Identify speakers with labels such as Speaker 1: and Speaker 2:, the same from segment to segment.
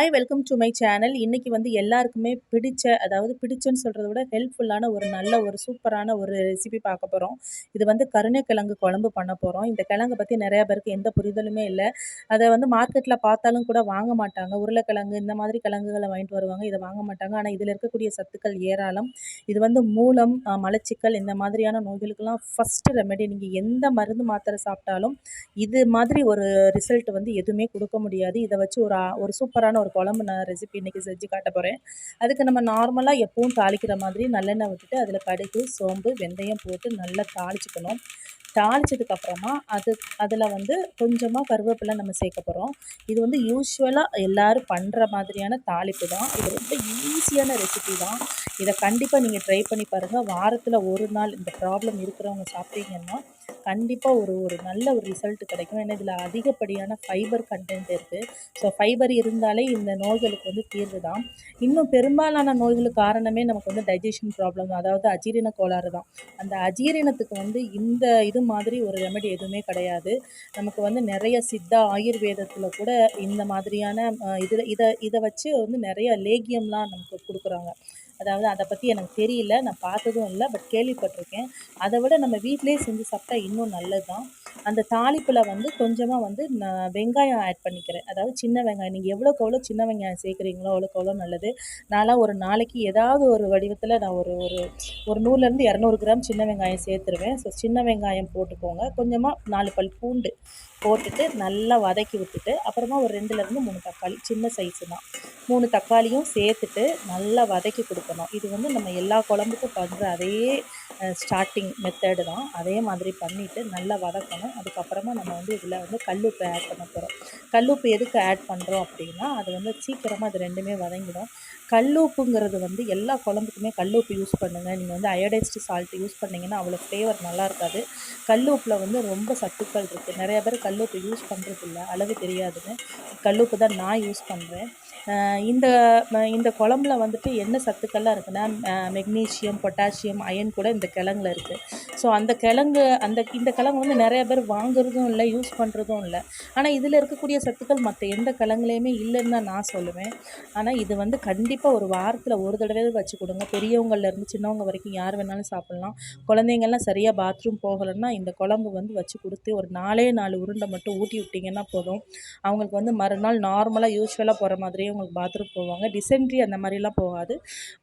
Speaker 1: Hi welcome to my channel இன்றைக்கி வந்து எல்லாருக்குமே பிடிச்ச அதாவது பிடிச்சன்னு சொல்கிறத விட ஹெல்ப்ஃபுல்லான ஒரு நல்ல ஒரு சூப்பரான ஒரு ரெசிபி பார்க்க போகிறோம் இது வந்து கருணைக்கிழங்கு குழம்பு பண்ண போகிறோம் இந்த கிழங்கு பற்றி நிறையா பேருக்கு எந்த புரிதலுமே இல்லை. அதை வந்து மார்க்கெட்டில் பார்த்தாலும் கூட வாங்க மாட்டாங்க. உருளைக்கிழங்கு இந்த மாதிரி கிழங்குகளை வாங்கிட்டு வருவாங்க. இதை வாங்க மாட்டாங்க. ஆனால் இதில் இருக்கக்கூடிய சத்துக்கள் ஏராளம். இது வந்து மூலம் மலச்சிக்கல் இந்த மாதிரியான நோய்களுக்கெல்லாம் ஃபஸ்ட்டு ரெமெடி நீங்கள் எந்த மருந்து மாத்திரை சாப்பிட்டாலும் இது மாதிரி ஒரு ரிசல்ட் வந்து எதுவுமே கொடுக்க முடியாது. இதை வச்சு ஒரு ஒரு சூப்பரான ஒரு குழம்பு நான் ரெசிபி இன்றைக்கி செஞ்சு காட்ட போகிறேன் அதுக்கு நம்ம நார்மலாக எப்பவும் தாளிக்கிற மாதிரி நல்லெண்ணெய் விட்டுட்டு அதில் கடுகு சோம்பு வெந்தயம் போட்டு நல்லா தாளிச்சுக்கணும். தாளித்ததுக்கப்புறமா அது அதில் வந்து கொஞ்சமாக கருவேப்பிலை நம்ம சேர்க்க போகிறோம் இது வந்து யூஸ்வலாக எல்லாரும் பண்ணுற மாதிரியான தாளிப்பு தான். இது ரொம்ப ஈஸியான ரெசிபி தான். இதை கண்டிப்பாக நீங்கள் ட்ரை பண்ணி பாருங்கள் வாரத்தில் ஒரு நாள் இந்த ப்ராப்ளம் இருக்கிறவங்க சாப்பிட்டீங்கன்னா கண்டிப்பாக ஒரு ஒரு நல்ல ஒரு ரிசல்ட் கிடைக்கும். ஏன்னா இதில் அதிகப்படியான ஃபைபர் கண்டென்ட் இருக்குது ஸோ ஃபைபர் இருந்தாலே இந்த நோய்களுக்கு வந்து தீர்வு தான். இன்னும் பெரும்பாலான நோய்களுக்கு காரணமே நமக்கு வந்து டைஜஷன் ப்ராப்ளம் அதாவது அஜீரண கோளாறு தான். அந்த அஜீரணத்துக்கு வந்து இந்த இது மாதிரி ஒரு ரெமெடி எதுவுமே கிடையாது. நமக்கு வந்து நிறைய சித்தா ஆயுர்வேதத்தில் கூட இந்த மாதிரியான இதில் இதை இதை வச்சு வந்து நிறைய லேகியம்லாம் நமக்கு கொடுக்கும் கொடுக்குறாங்க அதாவது அதை பற்றி எனக்கு தெரியல நான் பார்த்ததும் இல்லை பட் கேள்விப்பட்டிருக்கேன். அதை விட நம்ம வீட்டிலேயே செஞ்சு சாப்பிட்டா இன்னும் நல்லது தான் அந்த தாளிப்பில் வந்து கொஞ்சமாக வந்து நான் வெங்காயம் ஆட் பண்ணிக்கிறேன். அதாவது சின்ன வெங்காயம் நீங்கள் எவ்வளோக்கு எவ்வளோ சின்ன வெங்காயம் சேர்க்குறீங்களோ அவ்வளோக்கு எவ்வளோ நல்லது. நான்லாம் ஒரு நாளைக்கு ஏதாவது ஒரு வடிவத்தில் நான் ஒரு ஒரு ஒரு நூறுலேருந்து இரநூறு கிராம் சின்ன வெங்காயம் சேர்த்துருவேன். ஸோ சின்ன வெங்காயம் போட்டுக்கோங்க. கொஞ்சமாக நாலு பல் பூண்டு போட்டுட்டு நல்லா வதக்கி விட்டுட்டு அப்புறமா ஒரு ரெண்டுலேருந்து மூணு தக்காளி சின்ன சைஸு தான். மூணு தக்காளியும் சேர்த்துட்டு நல்லா வதக்கி கொடுக்கணும். இது வந்து நம்ம எல்லா குழம்புக்கும் பண்ணுற அதே ஸ்டார்டிங் மெத்தடு தான். அதே மாதிரி பண்ணிவிட்டு நல்லா வதக்கணும். அதுக்கப்புறமா நம்ம வந்து இதில் வந்து கல்லுப்பு ஆட் பண்ண போகிறோம் கல்லுப்பு எதுக்கு ஆட் பண்ணுறோம் அப்படின்னா அது வந்து சீக்கிரமாக அது ரெண்டுமே வதங்கிடும். கல்லுப்புங்கிறது வந்து எல்லா குழம்புக்குமே கல்லுப்பு யூஸ் பண்ணுங்கள் நீங்கள் வந்து அயோடைஸ்டு சால்ட் யூஸ் பண்ணிங்கன்னா அவ்வளோ ஃப்ளேவர் நல்லா இருக்காது. கல்லுப்பில் வந்து ரொம்ப சத்துக்கள் இருக்குது நிறைய பேர் கல்லுப்பு யூஸ் பண்ணுறதில்ல அளவு தெரியாதுன்னு கல்லுப்பு தான் நான் யூஸ் பண்ணுறேன் இந்த இந்த குழம்புல வந்துட்டு என்ன சத்துக்கள்லாம் இருக்குன்னா மெக்னீஷியம் பொட்டாசியம் அயன் கூட இந்த கிழங்குல இருக்குது ஸோ அந்த கிழங்கு அந்த இந்த கிழங்கு வந்து நிறைய பேர் வாங்குறதும் இல்லை யூஸ் பண்ணுறதும் இல்லை. ஆனால் இதில் இருக்கக்கூடிய சத்துக்கள் மற்ற எந்த கிழங்குலையுமே இல்லைன்னு தான் நான் சொல்லுவேன். ஆனால் இது வந்து கண்டிப்பாக ஒரு வாரத்தில் ஒரு தடவை வச்சு கொடுங்க. பெரியவங்கள்லேருந்து சின்னவங்க வரைக்கும் யார் வேணாலும் சாப்பிட்லாம். குழந்தைங்கள்லாம் சரியாக பாத்ரூம் போகலைன்னா இந்த குழம்பு வந்து வச்சு கொடுத்து ஒரு நாலே நாலு உருண்டை மட்டும் ஊட்டி விட்டிங்கன்னா போதும். அவங்களுக்கு வந்து மறுநாள் நார்மலாக யூஸ்வலாக போகிற மாதிரியே உங்களுக்கு பாத்ரூம் போவாங்க. டிசென்ட்ரி அந்த மாதிரிலாம் போகாது.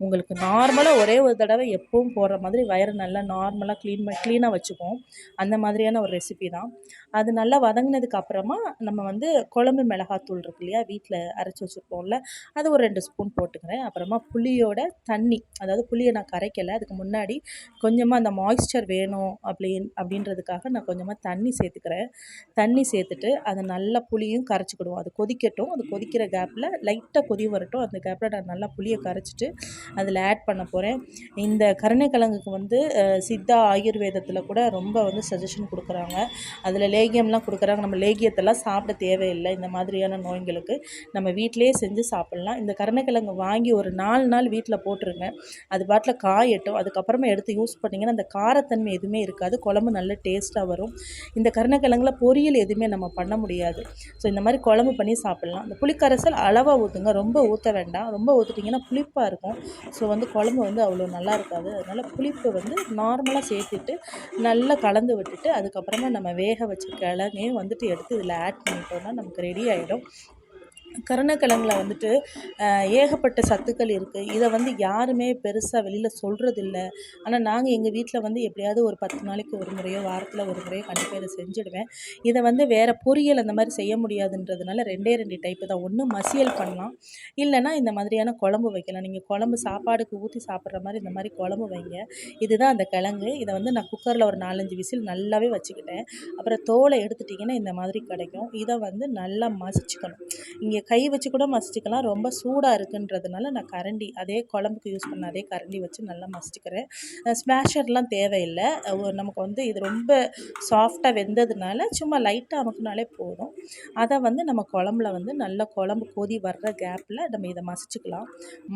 Speaker 1: உங்களுக்கு நார்மலாக ஒரே ஒரு தடவை எப்பவும் போடுற மாதிரி வயிறு நல்லா நார்மலாக க்ளீன் பண்ணி க்ளீனாக வச்சுப்போம். அந்த மாதிரியான ஒரு ரெசிபி தான். அது நல்லா வதங்கினதுக்கு அப்புறமா நம்ம வந்து குழம்பு மிளகாத்தூள் இருக்கு இல்லையா வீட்டில் அரைச்சி வச்சுருப்போம்ல அது ஒரு ரெண்டு ஸ்பூன் போட்டுக்கிறேன். அப்புறமா புளியோட தண்ணி அதாவது புளியை நான் கரைக்கலை அதுக்கு முன்னாடி கொஞ்சமாக அந்த மாய்ஸ்சர் வேணும் அப்படின் அப்படின்றதுக்காக நான் கொஞ்சமாக தண்ணி சேர்த்துக்கிறேன். தண்ணி சேர்த்துட்டு அதை நல்லா புளியும் கரைச்சிக்கிடுவோம். அது கொதிக்கட்டும். அது கொதிக்கிற கேப்பில் லைட்டாக கொதி வரட்டும். அந்த கேப்பில் நான் நல்லா புளியை கரைச்சிட்டு அதில் ஆட் பண்ண போகிறேன் இந்த கருணைக்கிழங்குக்கு வந்து சித்தா ஆயுர்வேதத்தில் கூட ரொம்ப வந்து சஜஷன் கொடுக்குறாங்க. அதில் லேகியம்லாம் கொடுக்குறாங்க. நம்ம லேகியத்தெல்லாம் சாப்பிட தேவையில்லை. இந்த மாதிரியான நோய்களுக்கு நம்ம வீட்டிலேயே செஞ்சு சாப்பிட்லாம். இந்த கருணைக்கிழங்கு வாங்கி ஒரு நாலு நாள் வீட்டில் போட்டுருங்க. அது பாட்டில் காயட்டும். அதுக்கப்புறமா எடுத்து யூஸ் பண்ணிங்கன்னா அந்த காரத்தன்மை எதுவுமே இருக்காது. குழம்பு நல்ல டேஸ்ட்டாக வரும். இந்த கருணைக்கிழங்குல பொரியல் எதுவுமே நம்ம பண்ண முடியாது. ஸோ இந்த மாதிரி குழம்பு பண்ணி சாப்பிட்லாம். இந்த புளிக்கரைசல் அளவாக ஊற்றுங்க ரொம்ப ஊற்ற வேண்டாம். ரொம்ப ஊற்றுட்டிங்கன்னா புளிப்பாக இருக்கும். ஸோ வந்து குழம்பு வந்து அவ்வளோ நல்லா இருக்காது. அதனால் புளிப்பு வந்து வந்து நார்மலாக சேர்த்துட்டு நல்லா கலந்து விட்டுட்டு அதுக்கப்புறமா நம்ம வேக வச்ச கிழங்கையும் வந்துட்டு எடுத்து இதில் ஆட் பண்ணிட்டோம்னா நமக்கு ரெடி ஆகிடும் கருணக்கிழங்குல வந்துட்டு ஏகப்பட்ட சத்துக்கள் இருக்குது இதை வந்து யாருமே பெருசாக வெளியில் சொல்கிறதில்ல ஆனால் நாங்கள் எங்கள் வீட்டில் வந்து எப்படியாவது ஒரு பத்து நாளைக்கு ஒரு முறையோ வாரத்தில் ஒரு முறையோ கண்டிப்பாக இதை செஞ்சுடுவேன். இதை வந்து வேறு பொரியல் அந்த மாதிரி செய்ய முடியாதுன்றதுனால ரெண்டே ரெண்டு டைப்பு தான். ஒன்று மசியல் பண்ணலாம். இல்லைன்னா இந்த மாதிரியான குழம்பு வைக்கலாம். நீங்கள் குழம்பு சாப்பாடுக்கு ஊற்றி சாப்பிட்ற மாதிரி இந்த மாதிரி குழம்பு வைங்க. இதுதான் அந்த கிழங்கு. இதை வந்து நான் குக்கரில் ஒரு நாலஞ்சு விசில் நல்லாவே வச்சுக்கிட்டேன். அப்புறம் தோலை எடுத்துட்டிங்கன்னா இந்த மாதிரி கிடைக்கும். இதை வந்து நல்லா மசிச்சுக்கணும். இங்கே கை வச்சு கூட மசிச்சுக்கலாம். ரொம்ப சூடாக இருக்குன்றதுனால நான் கரண்டி அதே குழம்புக்கு யூஸ் பண்ண அதே கரண்டி வச்சு நல்லா மசிச்சுக்கிறேன். ஸ்மாஷர்லாம் தேவையில்லை. நமக்கு வந்து இது ரொம்ப சாஃப்டாக வெந்ததுனால சும்மா லைட்டாக அமுக்குனாலே போதும். அதை வந்து நம்ம குழம்புல வந்து நல்லா குழம்பு கொதி வர்ற கேப்பில் நம்ம இதை மசிச்சுக்கலாம்.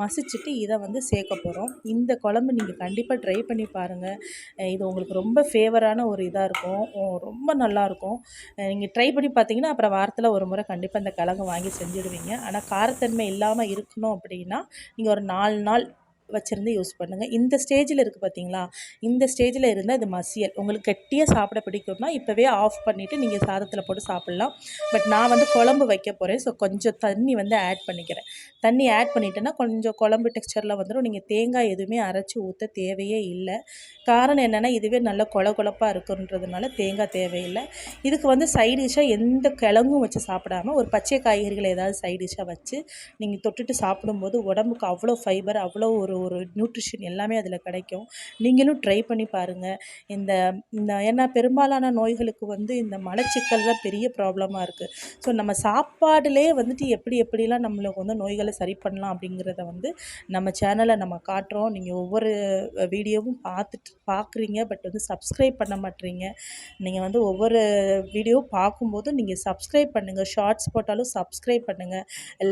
Speaker 1: மசிச்சுட்டு இதை வந்து சேர்க்க போகிறோம் இந்த குழம்பு நீங்கள் கண்டிப்பாக ட்ரை பண்ணி பாருங்கள் இது உங்களுக்கு ரொம்ப ஃபேவரான ஒரு இதாக இருக்கும். ரொம்ப நல்லாயிருக்கும் நீங்கள் ட்ரை பண்ணி பார்த்தீங்கன்னா அப்புறம் வாரத்தில் ஒரு முறை கண்டிப்பாக இந்த கிழங்கு வாங்கி செஞ்சு செஞ்சுடுவீங்க. ஆனால் காரத்தன்மை இல்லாமல் இருக்கணும் அப்படின்னா நீங்கள் ஒரு நாலு நாள் வச்சுருந்து யூஸ் பண்ணுங்கள் இந்த ஸ்டேஜில் இருக்குது பார்த்தீங்களா இந்த ஸ்டேஜில் இருந்தால் இது மசியல். உங்களுக்கு கெட்டியாக சாப்பிட பிடிக்கும்னா இப்போவே ஆஃப் பண்ணிவிட்டு நீங்கள் சாதத்தில் போட்டு சாப்பிட்லாம். பட் நான் வந்து குழம்பு வைக்க போகிறேன் ஸோ கொஞ்சம் தண்ணி வந்து ஆட் பண்ணிக்கிறேன். தண்ணி ஆட் பண்ணிட்டேன்னா கொஞ்சம் குழம்பு டெக்ஸ்சரில் வந்துடும் நீங்கள் தேங்காய் எதுவுமே அரைச்சி ஊற்ற தேவையே இல்லை. காரணம் என்னென்னா இதுவே நல்ல கொல கொழப்பாக இருக்குன்றதுனால தேங்காய் தேவையில்லை. இதுக்கு வந்து சைட் டிஷ்ஷாக எந்த கிழங்கும் வச்சு சாப்பிடாம ஒரு பச்சை காய்கறிகள் ஏதாவது சைட் டிஷ்ஷாக வச்சு நீங்கள் தொட்டுட்டு சாப்பிடும்போது உடம்புக்கு அவ்வளோ ஃபைபர் அவ்வளோ ஒரு ஒரு நியூட்ரிஷன் எல்லாமே அதில் கிடைக்கும். நீங்களும் ட்ரை பண்ணி பாருங்கள் இந்த இந்த ஏன்னா பெரும்பாலான நோய்களுக்கு வந்து இந்த மலச்சிக்கல் தான் பெரிய ப்ராப்ளமாக இருக்குது ஸோ நம்ம சாப்பாடுலேயே வந்துட்டு எப்படி எப்படிலாம் நம்மளுக்கு வந்து நோய்களை சரி பண்ணலாம் அப்படிங்கிறத வந்து நம்ம சேனலை நம்ம காட்டுறோம். நீங்கள் ஒவ்வொரு வீடியோவும் பார்த்துட்டு பார்க்குறீங்க. பட் வந்து சப்ஸ்கிரைப் பண்ண மாட்டீங்க. நீங்கள் வந்து ஒவ்வொரு வீடியோவும் பார்க்கும்போது நீங்கள் சப்ஸ்கிரைப் பண்ணுங்கள் ஷார்ட்ஸ் போட்டாலும் சப்ஸ்கிரைப் பண்ணுங்கள்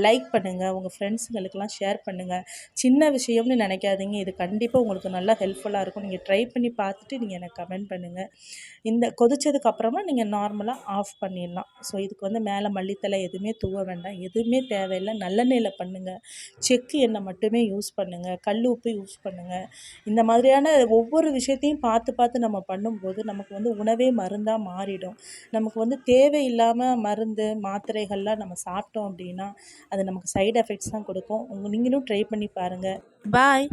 Speaker 1: லைக் பண்ணுங்கள் உங்கள் ஃப்ரெண்ட்ஸுங்களுக்கெல்லாம் ஷேர் பண்ணுங்கள் சின்ன விஷயம்னு நினைக்காதீங்க. இது கண்டிப்பாக உங்களுக்கு நல்லா ஹெல்ப்ஃபுல்லாக இருக்கும். நீங்கள் ட்ரை பண்ணி பார்த்துட்டு நீங்கள் எனக்கு கமெண்ட் பண்ணுங்கள் இந்த கொதிச்சதுக்கு அப்புறமா நீங்கள் நார்மலாக ஆஃப் பண்ணிடலாம். ஸோ இதுக்கு வந்து மேலே மல்லித்தலை எதுவுமே தூவ வேண்டாம். எதுவுமே தேவையில்லை. நல்லெண்ணெயில் பண்ணுங்கள் செக்கு எண்ணெய் மட்டுமே யூஸ் பண்ணுங்கள் கல் உப்பு யூஸ் பண்ணுங்கள் இந்த மாதிரியான ஒவ்வொரு விஷயத்தையும் பார்த்து பார்த்து நம்ம பண்ணும்போது நமக்கு வந்து உணவே மருந்தாக மாறிடும். நமக்கு வந்து தேவையில்லாமல் மருந்து மாத்திரைகள்லாம் நம்ம சாப்பிட்டோம் அப்படின்னா அது நமக்கு சைடு எஃபெக்ட்ஸ் தான் கொடுக்கும். உங்கள் நீங்களும் ட்ரை பண்ணி பாருங்கள் Bye.